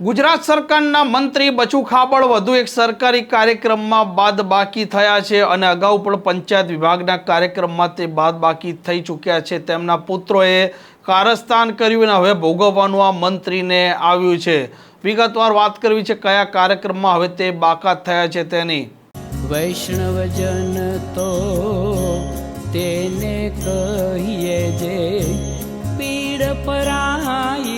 ગુજરાત સરકારના મંત્રી બચુ ખાબડ વધુ એક સરકારી કાર્યક્રમમાં બાદ બાકી થયા છે અને અગાઉ પણ પંચાયત વિભાગના કાર્યક્રમમાં તે બાદ બાકી થઈ ચૂક્યા છે. તેમના પુત્રોએ કારસ્તાન કર્યું અને હવે ભોગવવાનું આ મંત્રીને આવ્યું છે. વિગતવાર વાત કરવી છે કયા કાર્યક્રમમાં હવે તે બાકાત થયા છે તેની. વૈષ્ણવજન તો તેને કહીએ જે પીડ પરાઈ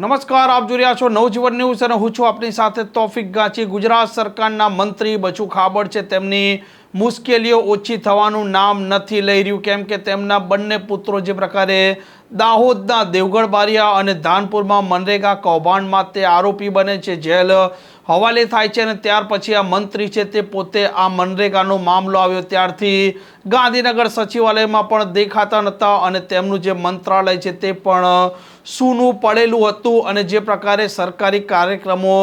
નમસ્કાર, આપ જોઈ રહ્યા છો નવજીવન ન્યૂઝ અને હું છું આપની સાથે તોફિક ગાંચી. ગુજરાત સરકારના મંત્રી બચુ ખાબડ છે. તેમની મુશ્કેલીઓ ઓછી થવાનું નામ નથી લઈ રહ્યું. કેમ કે તેમના બંને પુત્રો જે પ્રકારે દાહોદના દેવગઢ બારિયા અને ધાનપુરમાં મનરેગા કૌભાંડમાં તે આરોપી બને છે. જેલ હવાલે થાય છે અને ત્યાર પછી આ મંત્રી છે તે પોતે આ મનરેગાનો મામલો આવ્યો. ત્યારથી ગાંધીનગર સચિવાલયમાં પણ દેખાતા નહોતા અને તેમનું જે મંત્રાલય છે તે પણ સૂનું પડેલું હતું અને જે પ્રકારે સરકારી કાર્યક્રમો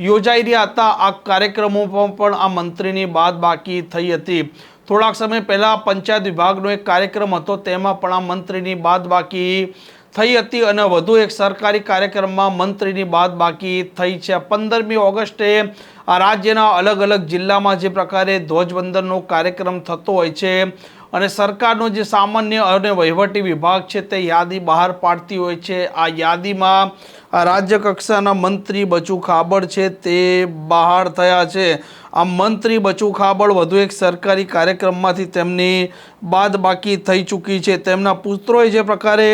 યોજાઈ રહ્યા હતા, આ કાર્યક્રમોમાં પણ આ મંત્રીની બાદ બાકી થઈ હતી. થોડાક સમય પહેલાં પંચાયત વિભાગનો એક કાર્યક્રમ હતો, તેમાં પણ આ મંત્રીની બાદ બાકી થઈ હતી અને વધુ એક સરકારી કાર્યક્રમમાં મંત્રીની બાદ બાકી થઈ છે. પંદરમી ઓગસ્ટે આ રાજ્યના અલગ અલગ જિલ્લામાં જે પ્રકારે ધ્વજવંદનનો કાર્યક્રમ થતો હોય છે અને સરકારનો જે સામાન્ય અને વહીવટી વિભાગ છે તે યાદી બહાર પાડતી હોય છે. આ યાદીમાં રાજ્ય કક્ષાના મંત્રી બચુ ખાબડ છે તે બહાર થયા છે. આ મંત્રી બચુ ખાબડ વધુ એક સરકારી કાર્યક્રમમાંથી તેમની બાદ બાકી થઈ ચૂકી છે. તેમના પુત્રોએ જે પ્રકારે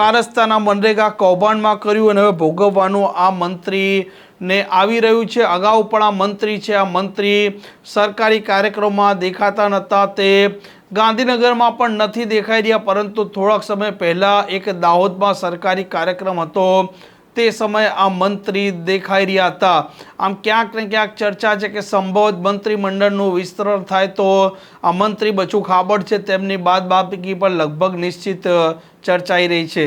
કારસ્તાના મનરેગા કૌભાંડમાં કર્યું અને હવે ભોગવવાનું આ મંત્રી ને આવી રહ્યું છે. અગાઉ પણ આ મંત્રી છે. આ મંત્રી સરકારી કાર્યક્રમમાં દેખાતા નહોતા તે ગાંધીનગરમાં પણ નથી દેખાઈ રહ્યા, પરંતુ થોડાક સમય પહેલાં એક દાહોદમાં સરકારી કાર્યક્રમ હતો. તે સમયે આ મંત્રી દેખાઈ રહ્યા હતા. આમ ક્યાંક ને ક્યાંક ચર્ચા છે કે સંભવત મંત્રીમંડળનું વિસ્તરણ થાય તો આ મંત્રી બચુ ખાબડ છે. તેમની બાદ બાકી પણ લગભગ નિશ્ચિત ચર્ચાઈ રહી છે.